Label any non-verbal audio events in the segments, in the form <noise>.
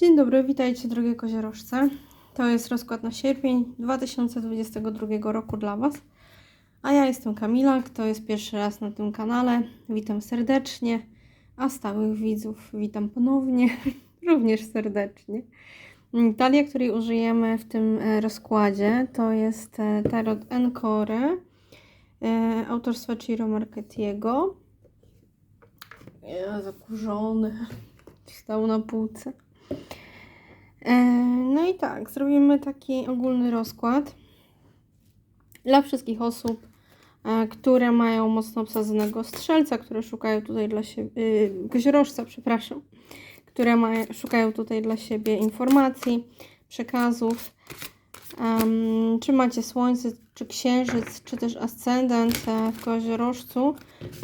Dzień dobry, witajcie drogie koziorożce. To jest rozkład na sierpień 2022 roku dla Was. A ja jestem Kamila, kto jest pierwszy raz na tym kanale. Witam serdecznie, a stałych widzów witam ponownie, <laughs> również serdecznie. Talia, której użyjemy w tym e, rozkładzie, to jest e, tarot Encore e, autorstwa Ciro Marchettiego. Ja, zakurzony, stał na półce. E, No i tak, zrobimy taki ogólny rozkład dla wszystkich osób, e, które mają mocno obsadzonego strzelca, które szukają tutaj dla siebie, koziorożca, przepraszam, które mają, szukają tutaj dla siebie informacji, przekazów. Em, czy macie słońce, czy księżyc, czy też ascendent w koziorożcu,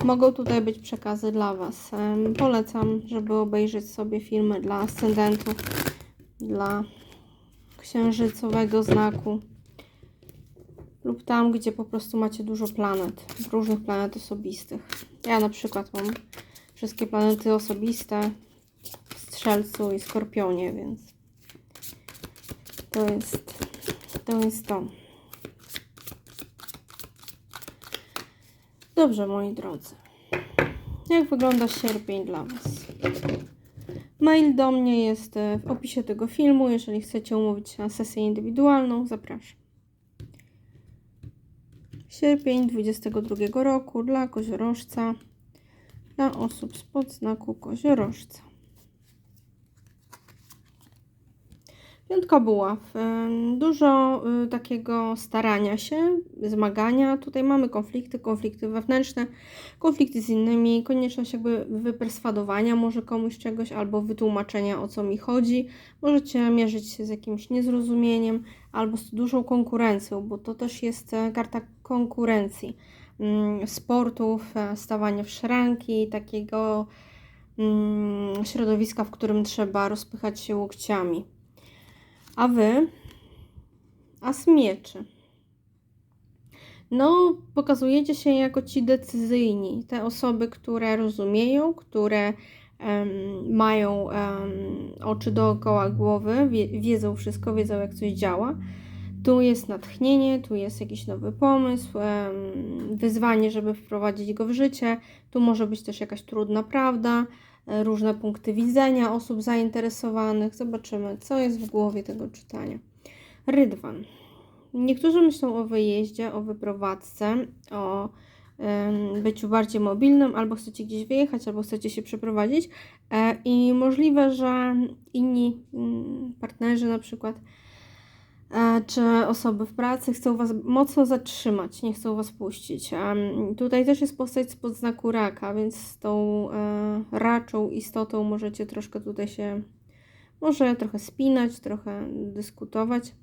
mogą tutaj być przekazy dla Was. Em, polecam, żeby obejrzeć sobie filmy dla ascendentów, dla księżycowego znaku lub tam, gdzie po prostu macie dużo planet, różnych planet osobistych. Ja na przykład mam wszystkie planety osobiste w Strzelcu i Skorpionie, więc to jest to. Jest to. Dobrze, moi drodzy. Jak wygląda sierpień dla Was? Mail do mnie jest e, w opisie tego filmu. Jeżeli chcecie umówić się na sesję indywidualną, zapraszam. Sierpień 22 roku dla koziorożca, dla osób spod znaku koziorożca. Piątka buław. Dużo y, takiego starania się, zmagania. Tutaj mamy konflikty, konflikty wewnętrzne, konflikty z innymi, konieczność jakby wyperswadowania może komuś czegoś albo wytłumaczenia o co mi chodzi. Możecie mierzyć się z jakimś niezrozumieniem albo z dużą konkurencją, bo to też jest e, karta konkurencji. Ym, Sportów, e, stawania w szranki, takiego ym, środowiska, w którym trzeba rozpychać się łokciami. A wy? As mieczy. No, pokazujecie się jako ci decyzyjni. Te osoby, które rozumieją, które em, mają em, oczy dookoła głowy, wie, wiedzą wszystko, wiedzą jak coś działa. Tu jest natchnienie, tu jest jakiś nowy pomysł, wyzwanie, żeby wprowadzić go w życie. Tu może być też jakaś trudna prawda, e, różne punkty widzenia osób zainteresowanych. Zobaczymy, co jest w głowie tego czytania. Rydwan. Niektórzy myślą o wyjeździe, o wyprowadzce, o byciu bardziej mobilnym, albo chcecie gdzieś wyjechać, albo chcecie się przeprowadzić. E, I możliwe, że inni mm, partnerzy na przykład czy osoby w pracy chcą Was mocno zatrzymać, nie chcą Was puścić. Tutaj też jest postać spod znaku raka, więc z tą e, raczą istotą możecie troszkę tutaj się, może trochę spinać, trochę dyskutować.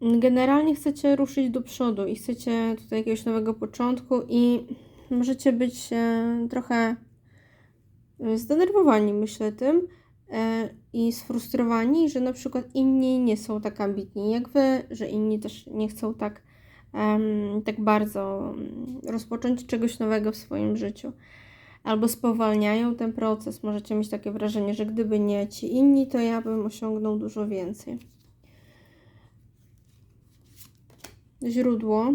Generalnie chcecie ruszyć do przodu i chcecie tutaj jakiegoś nowego początku i możecie być e, trochę e, zdenerwowani, myślę, tym e, i sfrustrowani, że na przykład inni nie są tak ambitni jak wy, że inni też nie chcą tak, em, tak bardzo mm, rozpocząć czegoś nowego w swoim życiu. Albo spowalniają ten proces. Możecie mieć takie wrażenie, że gdyby nie ci inni, to ja bym osiągnął dużo więcej. Źródło.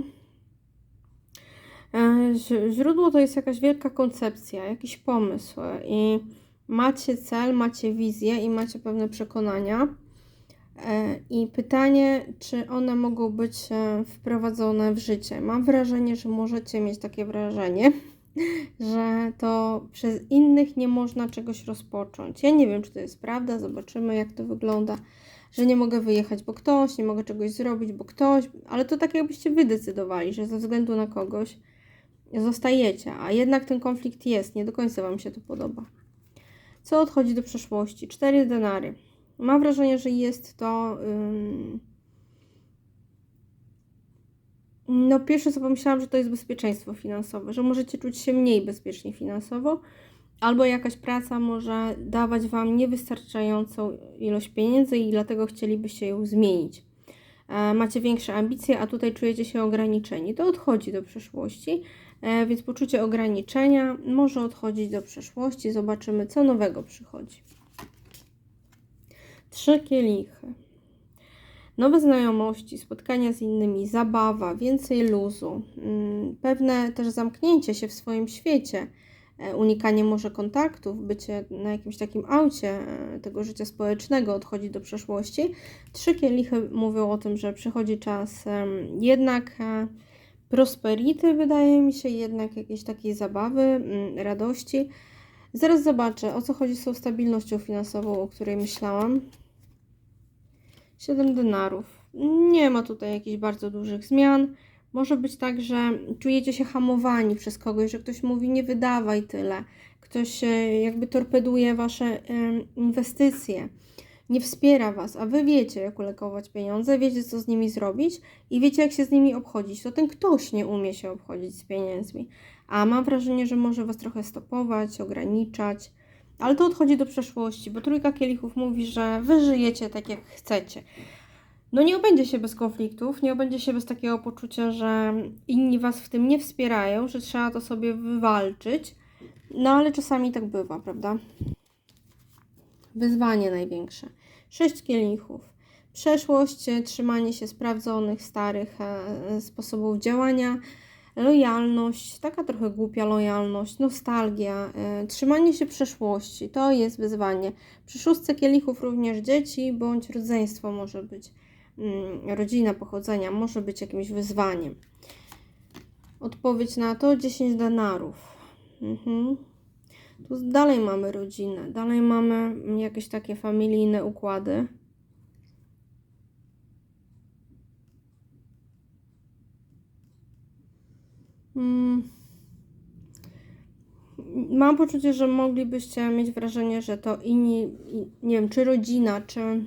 E, Źródło to jest jakaś wielka koncepcja, jakiś pomysł i macie cel, macie wizję i macie pewne przekonania. E, I pytanie, czy one mogą być e, wprowadzone w życie. Mam wrażenie, że możecie mieć takie wrażenie, <laughs> że to przez innych nie można czegoś rozpocząć. Ja nie wiem, czy to jest prawda, zobaczymy, jak to wygląda. Że nie mogę wyjechać, bo ktoś, nie mogę czegoś zrobić, bo ktoś, ale to tak jakbyście wy decydowali, że ze względu na kogoś zostajecie, a jednak ten konflikt jest, nie do końca Wam się to podoba. Co odchodzi do przeszłości? Cztery denary. Mam wrażenie, że jest to. No, pierwsze co pomyślałam, że to jest bezpieczeństwo finansowe, że możecie czuć się mniej bezpiecznie finansowo, albo jakaś praca może dawać Wam niewystarczającą ilość pieniędzy i dlatego chcielibyście ją zmienić. E, Macie większe ambicje, a tutaj czujecie się ograniczeni. To odchodzi do przeszłości, więc poczucie ograniczenia może odchodzić do przeszłości. Zobaczymy, co nowego przychodzi. Trzy kielichy. Nowe znajomości, spotkania z innymi, zabawa, więcej luzu, mm, pewne też zamknięcie się w swoim świecie, e, unikanie może kontaktów, bycie na jakimś takim aucie e, tego życia społecznego, odchodzi do przeszłości. Trzy kielichy mówią o tym, że przychodzi czas jednak e, prosperity, wydaje mi się, jednak jakiejś takiej zabawy, mm, radości. Zaraz zobaczę, o co chodzi z tą stabilnością finansową, o której myślałam. 7 denarów. Nie ma tutaj jakichś bardzo dużych zmian. Może być tak, że czujecie się hamowani przez kogoś, że ktoś mówi nie wydawaj tyle. Ktoś e, jakby torpeduje wasze inwestycje, nie wspiera was, a wy wiecie, jak ulekować pieniądze, wiecie, co z nimi zrobić i wiecie, jak się z nimi obchodzić. To ten ktoś nie umie się obchodzić z pieniędzmi, a mam wrażenie, że może was trochę stopować, ograniczać. Ale to odchodzi do przeszłości, bo trójka kielichów mówi, że wy żyjecie tak jak chcecie. No nie obędzie się bez konfliktów, nie obędzie się bez takiego poczucia, że inni was w tym nie wspierają, że trzeba to sobie wywalczyć. No ale czasami tak bywa, prawda? Wyzwanie największe. Sześć kielichów. Przeszłość, e, trzymanie się sprawdzonych, starych e, sposobów działania, lojalność, taka trochę głupia lojalność, nostalgia, e, trzymanie się przeszłości, to jest wyzwanie. Przy szóstce kielichów również dzieci bądź rodzeństwo może być, mm, rodzina pochodzenia może być jakimś wyzwaniem. Odpowiedź na to 10 denarów. Mhm. Dalej mamy rodzinę, dalej mamy jakieś takie familijne układy. Mm. Mam poczucie, że moglibyście mieć wrażenie, że to inni, nie wiem, czy rodzina, czy.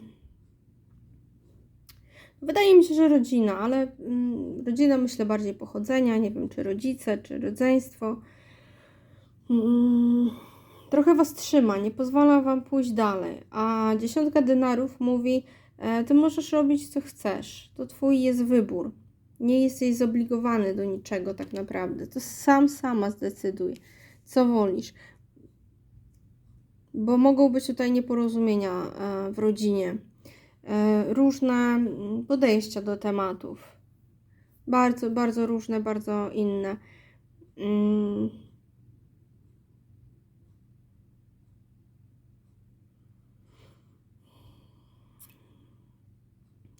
Wydaje mi się, że rodzina, ale mm, rodzina myślę bardziej pochodzenia, nie wiem, czy rodzice, czy rodzeństwo. Mm, trochę was trzyma, nie pozwala wam pójść dalej. A dziesiątka denarów mówi, e, ty możesz robić co chcesz, to twój jest wybór. Nie jesteś zobligowany do niczego tak naprawdę. To sam sama zdecyduj, co wolisz. Bo mogą być tutaj nieporozumienia e, w rodzinie, e, różne mm, podejścia do tematów. Bardzo, bardzo różne, bardzo inne. Mm.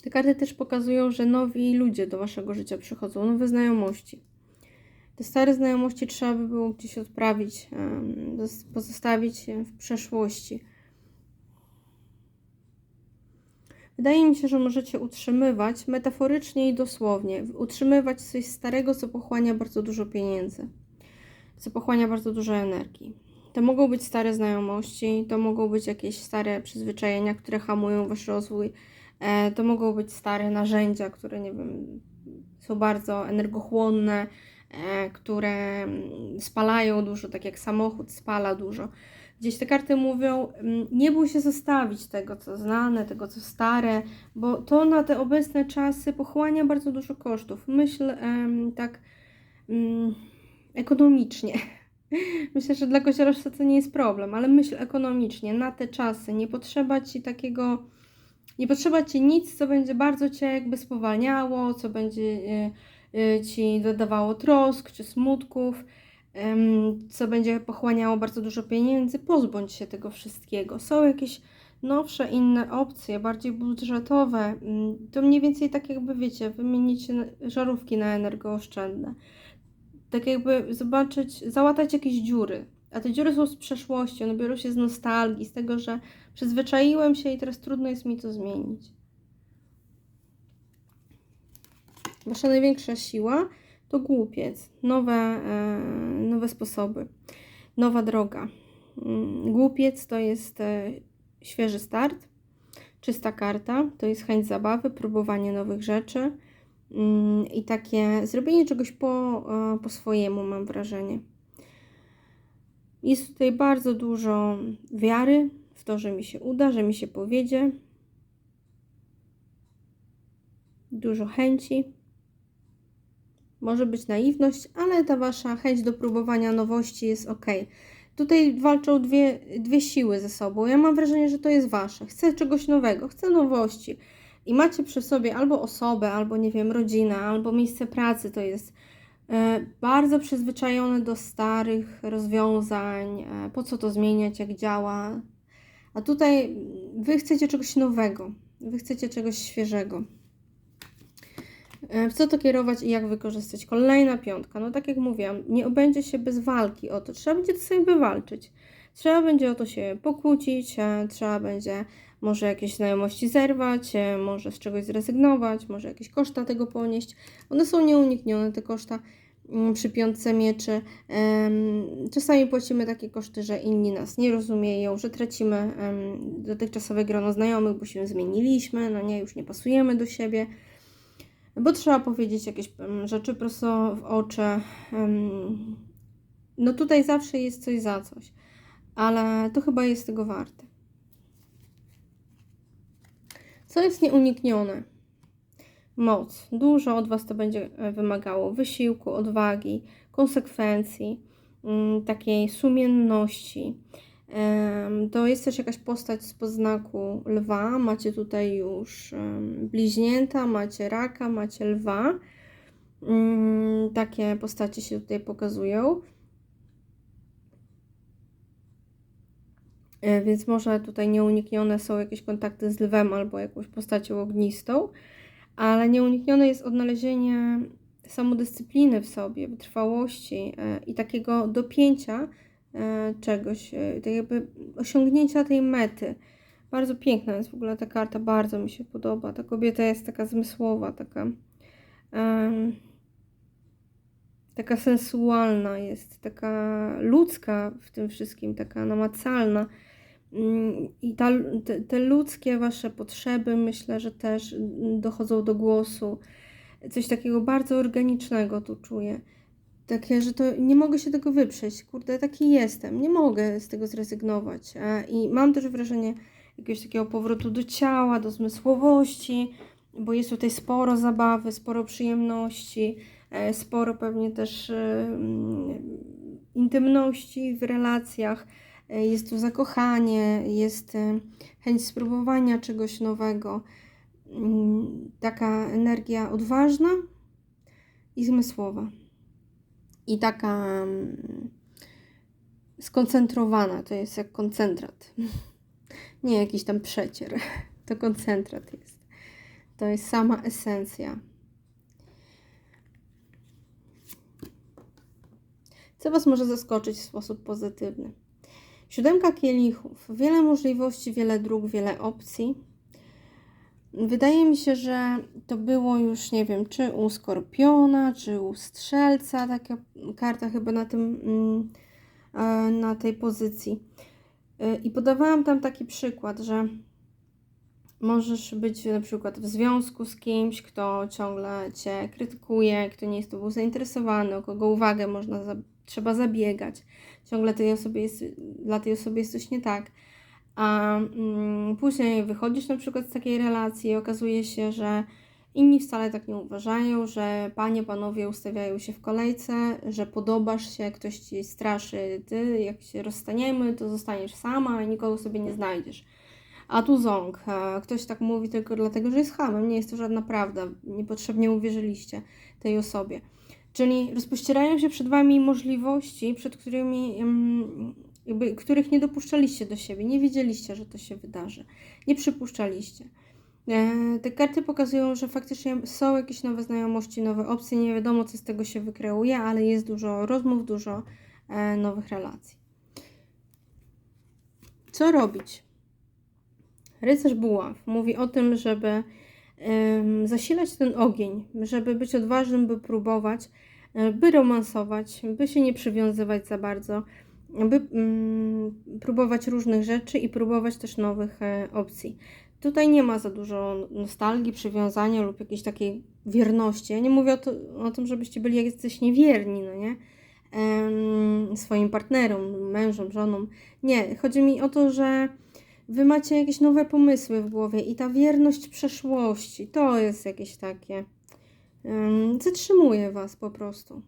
Te karty też pokazują, że nowi ludzie do waszego życia przychodzą, nowe znajomości. Te stare znajomości trzeba by było gdzieś odprawić, pozostawić w przeszłości. Wydaje mi się, że możecie utrzymywać metaforycznie i dosłownie, utrzymywać coś starego, co pochłania bardzo dużo pieniędzy, co pochłania bardzo dużo energii. To mogą być stare znajomości, to mogą być jakieś stare przyzwyczajenia, które hamują wasz rozwój, to mogą być stare narzędzia, które nie wiem, są bardzo energochłonne, e, które mm, spalają dużo, tak jak samochód spala dużo. Gdzieś te karty mówią, mm, nie bój się zostawić tego, co znane, tego, co stare, bo to na te obecne czasy pochłania bardzo dużo kosztów. Myśl tak mm, ekonomicznie. <laughs> Myślę, że dla kościołowca to nie jest problem, ale myśl ekonomicznie, na te czasy. Nie potrzeba ci takiego, nie potrzeba ci nic, co będzie bardzo cię jakby spowalniało, co będzie e, e, ci dodawało trosk czy smutków co będzie pochłaniało bardzo dużo pieniędzy, pozbądź się tego wszystkiego. Są jakieś nowsze, inne opcje, bardziej budżetowe. mm, To mniej więcej tak jakby, wiecie, wymienić żarówki na energooszczędne. Tak jakby zobaczyć, załatać jakieś dziury. A te dziury są z przeszłości, one biorą się z nostalgii, z tego, że przyzwyczaiłem się i teraz trudno jest mi to zmienić. Wasza największa siła to głupiec, nowe, e, nowe sposoby, nowa droga. Mm, Głupiec to jest e, świeży start, czysta karta, to jest chęć zabawy, próbowanie nowych rzeczy mm, i takie zrobienie czegoś po, e, po swojemu, mam wrażenie. Jest tutaj bardzo dużo wiary w to, że mi się uda, że mi się powiedzie. Dużo chęci. Może być naiwność, ale ta wasza chęć do próbowania nowości jest ok. Tutaj walczą dwie, dwie siły ze sobą. Ja mam wrażenie, że to jest wasze. Chcę czegoś nowego, chcę nowości. I macie przy sobie albo osobę, albo nie wiem, rodzinę, albo miejsce pracy. To jest bardzo przyzwyczajone do starych rozwiązań. E, po co to zmieniać, jak działa? A tutaj wy chcecie czegoś nowego. Wy chcecie czegoś świeżego. E, W co to kierować i jak wykorzystać? Kolejna piątka. No tak jak mówiłam, nie obędzie się bez walki o to. Trzeba będzie to sobie wywalczyć. Trzeba będzie o to się pokłócić, e, trzeba będzie może jakieś znajomości zerwać, e, może z czegoś zrezygnować, może jakieś koszta tego ponieść. One są nieuniknione, te koszta mm, przy piątce mieczy. Czasami płacimy takie koszty, że inni nas nie rozumieją, że tracimy dotychczasowe grono znajomych, bo się zmieniliśmy, no nie, już nie pasujemy do siebie bo trzeba powiedzieć jakieś rzeczy prosto w oczy. No tutaj zawsze jest coś za coś, ale to chyba jest tego warte. Co jest nieuniknione? Moc. Dużo od Was to będzie e, wymagało wysiłku, odwagi, konsekwencji, mm, takiej sumienności. To jest też jakaś postać z poznaku lwa. Macie tutaj już bliźnięta, macie raka, macie lwa. Mm, Takie postacie się tutaj pokazują. Więc może tutaj nieuniknione są jakieś kontakty z lwem albo jakąś postacią ognistą, ale nieuniknione jest odnalezienie samodyscypliny w sobie, wytrwałości e, i takiego dopięcia e, czegoś, e, tak jakby osiągnięcia tej mety. Bardzo piękna jest w ogóle ta karta, bardzo mi się podoba. Ta kobieta jest taka zmysłowa, taka, em, taka sensualna jest, taka ludzka w tym wszystkim, taka namacalna. I ta, te, te ludzkie wasze potrzeby myślę, że też dochodzą do głosu. Coś takiego bardzo organicznego tu czuję. Takie, że to nie mogę się tego wyprzeć. Kurde, taki jestem. Nie mogę z tego zrezygnować. I mam też wrażenie jakiegoś takiego powrotu do ciała, do zmysłowości, bo jest tutaj sporo zabawy, sporo przyjemności, e, sporo pewnie też e, mm, intymności w relacjach. E, Jest tu zakochanie, jest e, chęć spróbowania czegoś nowego. Mm, Taka energia odważna i zmysłowa. I taka mm, skoncentrowana, to jest jak koncentrat. <laughs> Nie jakiś tam przecier, <laughs> to koncentrat jest. To jest sama esencja. Co Was może zaskoczyć w sposób pozytywny? Siódemka kielichów. Wiele możliwości, wiele dróg, wiele opcji. Wydaje mi się, że to było już, nie wiem, czy u Skorpiona, czy u Strzelca, taka karta chyba na tym, mm, e, na tej pozycji. E, I podawałam tam taki przykład, że możesz być na przykład w związku z kimś, kto ciągle Cię krytykuje, kto nie jest Tobą zainteresowany, o kogo uwagę można, trzeba zabiegać. Ciągle tej osobie jest, dla tej osoby jest coś nie tak. A mm, później wychodzisz na przykład z takiej relacji i okazuje się, że inni wcale tak nie uważają, że panie, panowie ustawiają się w kolejce, że podobasz się, ktoś ci straszy, ty jak się rozstaniemy, to zostaniesz sama i nikogo sobie nie znajdziesz. A tu ząg. e, Ktoś tak mówi tylko dlatego, że jest hamem. Nie jest to żadna prawda. Niepotrzebnie uwierzyliście tej osobie. Czyli rozpościerają się przed Wami możliwości, przed którymi, jakby, których nie dopuszczaliście do siebie. Nie wiedzieliście, że to się wydarzy. Nie przypuszczaliście. E, Te karty pokazują, że faktycznie są jakieś nowe znajomości, nowe opcje. Nie wiadomo, co z tego się wykreuje, ale jest dużo rozmów, dużo e, nowych relacji. Co robić? Rycerz buław mówi o tym, żeby zasilać ten ogień, żeby być odważnym, by próbować, by romansować, by się nie przywiązywać za bardzo, by mm, próbować różnych rzeczy i próbować też nowych e, opcji. Tutaj nie ma za dużo nostalgii, przywiązania lub jakiejś takiej wierności. Ja nie mówię o, to, o tym, żebyście byli jacyś niewierni, no nie? Swoim partnerom, mężom, żonom. Nie, chodzi mi o to, że Wy macie jakieś nowe pomysły w głowie i ta wierność przeszłości to jest jakieś takie. Um, zatrzymuje Was po prostu.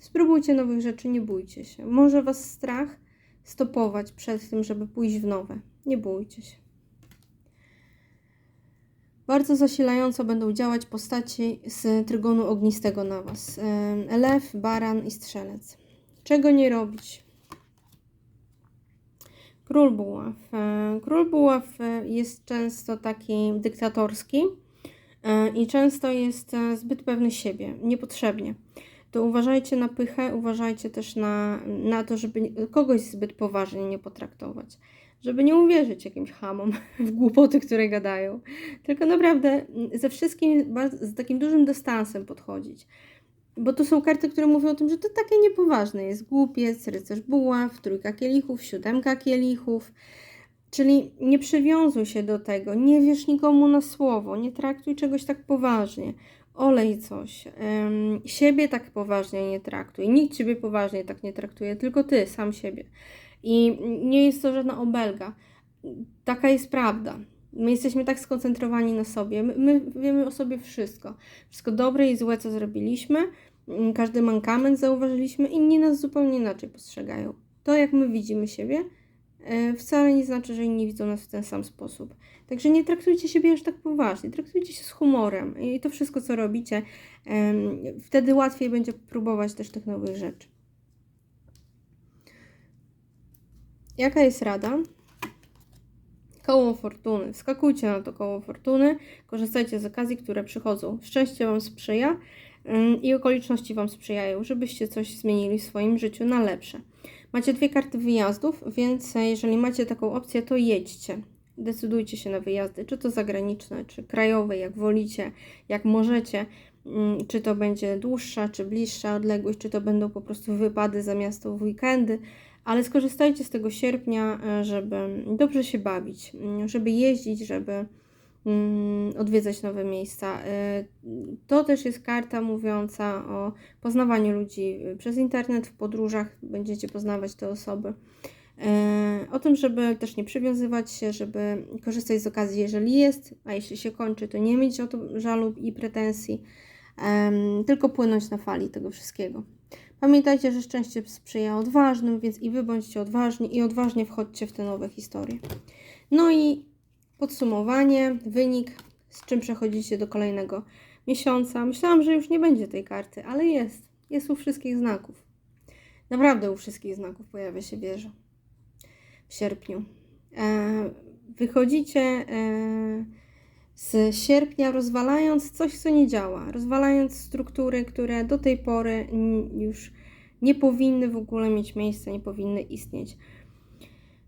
Spróbujcie nowych rzeczy, nie bójcie się. Może Was strach stopować przed tym, żeby pójść w nowe. Nie bójcie się. Bardzo zasilająco będą działać postaci z trygonu ognistego na Was. Lew, baran i strzelec. Czego nie robić? Król buław. E, Król buław e, jest często taki dyktatorski e, i często jest zbyt pewny siebie, niepotrzebnie. To uważajcie na pychę, uważajcie też na, na to, żeby kogoś zbyt poważnie nie potraktować. Żeby nie uwierzyć jakimś hamom <laughs> w głupoty, które gadają. Tylko naprawdę ze wszystkim z takim dużym dystansem podchodzić. Bo tu są karty, które mówią o tym, że to takie niepoważne jest. Głupiec, rycerz buław, trójka kielichów, siódemka kielichów. Czyli nie przywiązuj się do tego, nie wierz nikomu na słowo, nie traktuj czegoś tak poważnie. Olej coś. Em, siebie tak poważnie nie traktuj. Nikt ciebie poważnie tak nie traktuje, tylko ty, sam siebie. I nie jest to żadna obelga. Taka jest prawda. My jesteśmy tak skoncentrowani na sobie. My, my wiemy o sobie wszystko. Wszystko dobre i złe, co zrobiliśmy. Mm, Każdy mankament zauważyliśmy. Inni nas zupełnie inaczej postrzegają. To, jak my widzimy siebie, e, wcale nie znaczy, że inni widzą nas w ten sam sposób. Także nie traktujcie siebie aż tak poważnie. Traktujcie się z humorem. I to wszystko, co robicie, wtedy łatwiej będzie próbować też tych nowych rzeczy. Jaka jest rada? Koło fortuny. Wskakujcie na to koło fortuny, korzystajcie z okazji, które przychodzą. Szczęście Wam sprzyja ym, i okoliczności Wam sprzyjają, żebyście coś zmienili w swoim życiu na lepsze. Macie dwie karty wyjazdów, więc jeżeli macie taką opcję, to jedźcie. Decydujcie się na wyjazdy, czy to zagraniczne, czy krajowe, jak wolicie, jak możecie. Ym, Czy to będzie dłuższa, czy bliższa odległość, czy to będą po prostu wypady za miasto w weekendy ale skorzystajcie z tego sierpnia, e, żeby dobrze się bawić, mm, żeby jeździć, żeby mm, odwiedzać nowe miejsca. E, To też jest karta mówiąca o poznawaniu ludzi przez internet, w podróżach będziecie poznawać te osoby. E, O tym, żeby też nie przywiązywać się, żeby korzystać z okazji, jeżeli jest, a jeśli się kończy, to nie mieć o to żalu i pretensji, tylko płynąć na fali tego wszystkiego. Pamiętajcie, że szczęście sprzyja odważnym, więc i wy bądźcie odważni i odważnie wchodźcie w te nowe historie. No i podsumowanie, wynik, z czym przechodzicie do kolejnego miesiąca. Myślałam, że już nie będzie tej karty, ale jest. Jest u wszystkich znaków. Naprawdę u wszystkich znaków pojawia się wieża w sierpniu. E, wychodzicie e, z sierpnia rozwalając coś, co nie działa, rozwalając struktury, które do tej pory już nie powinny w ogóle mieć miejsca, nie powinny istnieć.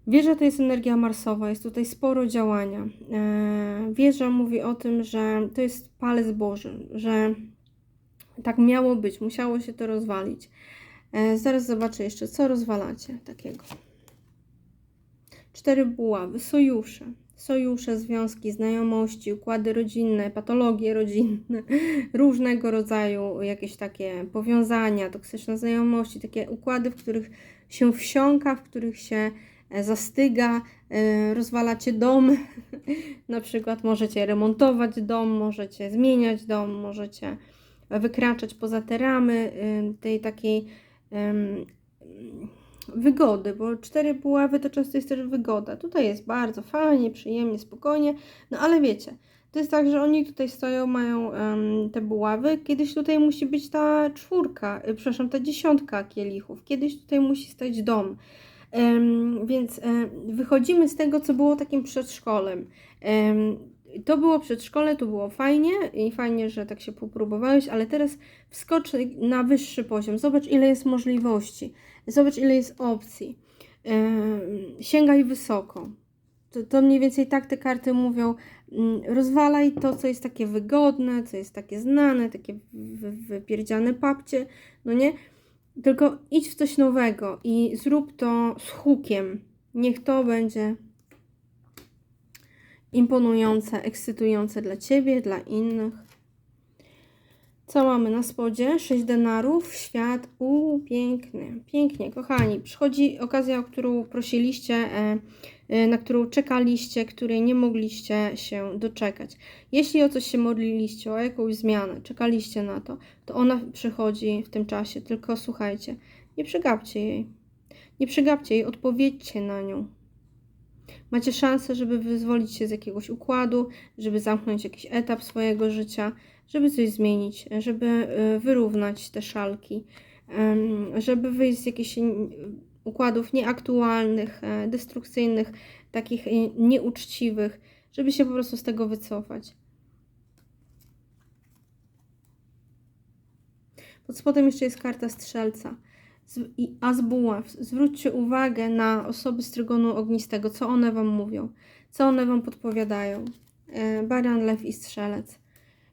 Wieża to jest energia marsowa, jest tutaj sporo działania. E, Wieża mówi o tym, że to jest palec Boży, że tak miało być, musiało się to rozwalić. E, Zaraz zobaczę jeszcze, co rozwalacie takiego. Cztery buławy, sojusze. Sojusze, związki, znajomości, układy rodzinne, patologie rodzinne, <laughs> różnego rodzaju jakieś takie powiązania, toksyczne znajomości, takie układy, w których się wsiąka, w których się e, zastyga, e, rozwalacie dom. <laughs> Na przykład możecie remontować dom, możecie zmieniać dom, możecie wykraczać poza te ramy y, tej takiej wygody, bo cztery buławy to często jest też wygoda. Tutaj jest bardzo fajnie, przyjemnie, spokojnie, no ale wiecie, to jest tak, że oni tutaj stoją, mają em, te buławy. Kiedyś tutaj musi być ta czwórka, y, przepraszam, ta dziesiątka kielichów. Kiedyś tutaj musi stać dom. Em, więc em, wychodzimy z tego, co było takim przedszkolem. Em, to było przedszkole, to było fajnie i fajnie, że tak się popróbowałeś, ale teraz wskocz na wyższy poziom. Zobacz, ile jest możliwości. Zobacz, ile jest opcji. Em, sięgaj wysoko. To, to mniej więcej tak te karty mówią. Mm, Rozwalaj to, co jest takie wygodne, co jest takie znane, takie wy- wypierdziane papcie, no nie? Tylko idź w coś nowego i zrób to z hukiem. Niech to będzie imponujące, ekscytujące dla ciebie, dla innych. Co mamy na spodzie? 6 denarów, świat, u piękny, pięknie, kochani. Przychodzi okazja, o którą prosiliście, e, y, na którą czekaliście, której nie mogliście się doczekać. Jeśli o coś się modliliście, o jakąś zmianę, czekaliście na to, to ona przychodzi w tym czasie. Tylko słuchajcie, nie przegapcie jej. Nie przegapcie jej, odpowiedźcie na nią. Macie szansę, żeby wyzwolić się z jakiegoś układu, żeby zamknąć jakiś etap swojego życia, żeby coś zmienić, żeby y, wyrównać te szalki, żeby wyjść z jakichś układów nieaktualnych, e, destrukcyjnych, takich e, nieuczciwych, żeby się po prostu z tego wycofać. Pod spodem jeszcze jest karta strzelca. I As buław. Zwróćcie uwagę na osoby z trygonu ognistego, co one wam mówią, co one wam podpowiadają. E, Baran, lew i strzelec.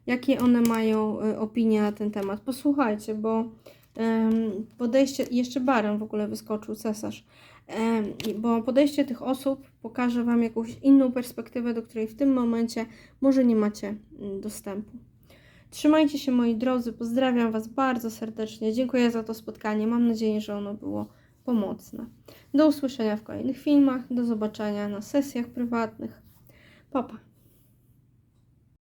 Jakie one mają e, opinie na ten temat? Posłuchajcie, bo podejście, jeszcze baran w ogóle wyskoczył, cesarz. Bo podejście tych osób pokaże wam jakąś inną perspektywę, do której w tym momencie może nie macie mm, dostępu. Trzymajcie się moi drodzy, pozdrawiam Was bardzo serdecznie. Dziękuję za to spotkanie. Mam nadzieję, że ono było pomocne. Do usłyszenia w kolejnych filmach, do zobaczenia na sesjach prywatnych. Papa.